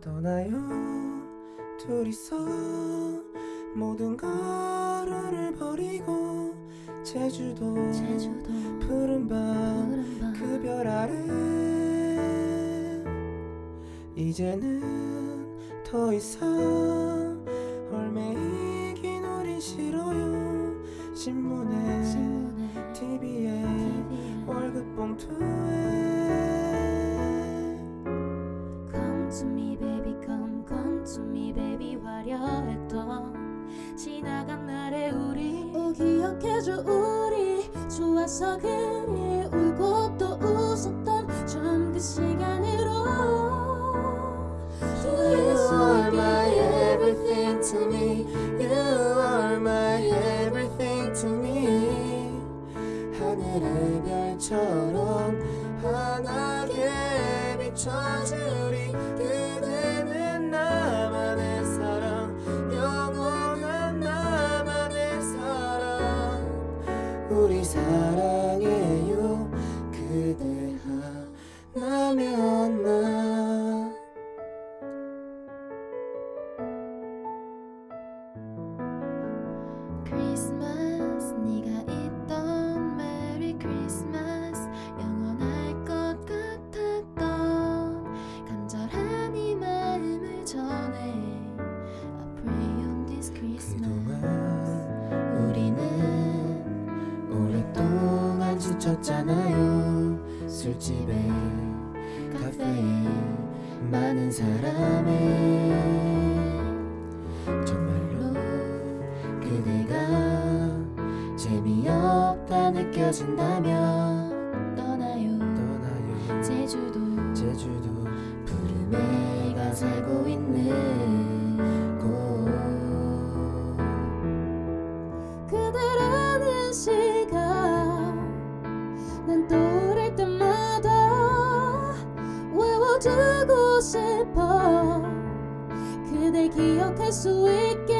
떠나요. 둘이서 모든 거를 버리고 제주도 제주도 푸른 밤 푸른 밤. 그별 아래 이제는 더 이상 헐메이긴 우린 싫어요. 신문에 신문에 TV에 TV에. 월급 봉투 baby 화려했던 지나간 날의 우리. 오 기억해줘 우리. 좋아서 그리 울고 또 웃었던 처음 그 시간으로. You are my everything to me. You are my everything to me. 하늘의 별처럼 환하게 비춰주 우리 사랑해요. 그대 하나면 나. 크리스마스 네가 있던 메리 크리스마스. 영원할 것 같았던 간절한 이 마음을 전해. I pray on this Christmas. 그동안 지쳤잖아요. 술집에 카페에 많은 사람에. 정말로 그대가 재미없다 느껴진다면 떠나요. 떠나요. 제주도 제주도. 푸른 애가 살고 있는 곳. 그대 외워두고 싶어. 그댈 기억할 수 있게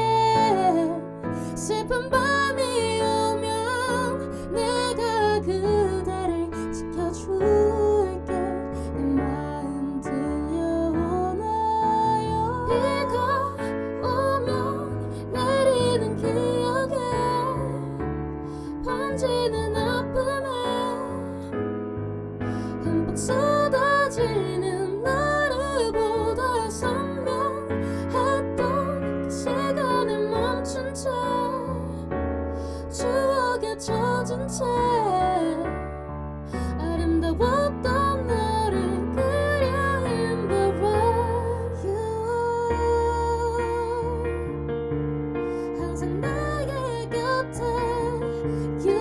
슬픈 밤이 오면 내가 그대를 지켜줄게. 내 마음 들려오나요? 비가 오면 내리는 기억에 번지는 아픔에 흠뻑 쏟아지는 채 아름다웠던 너를 the rain You. 항상 나의 곁에 You.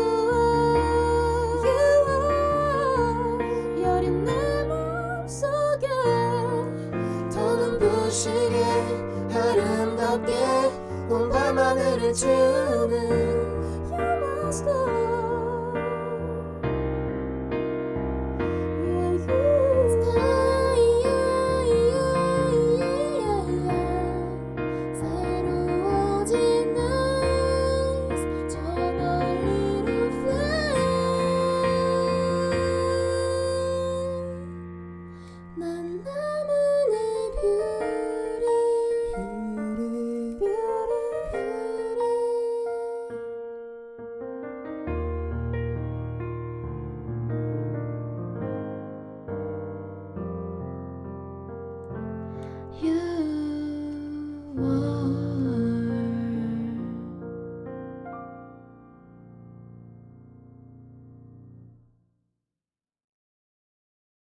You. 여린 내 맘속에 더 눈부시게 아름답게 온 밤하늘을 채우는 You must go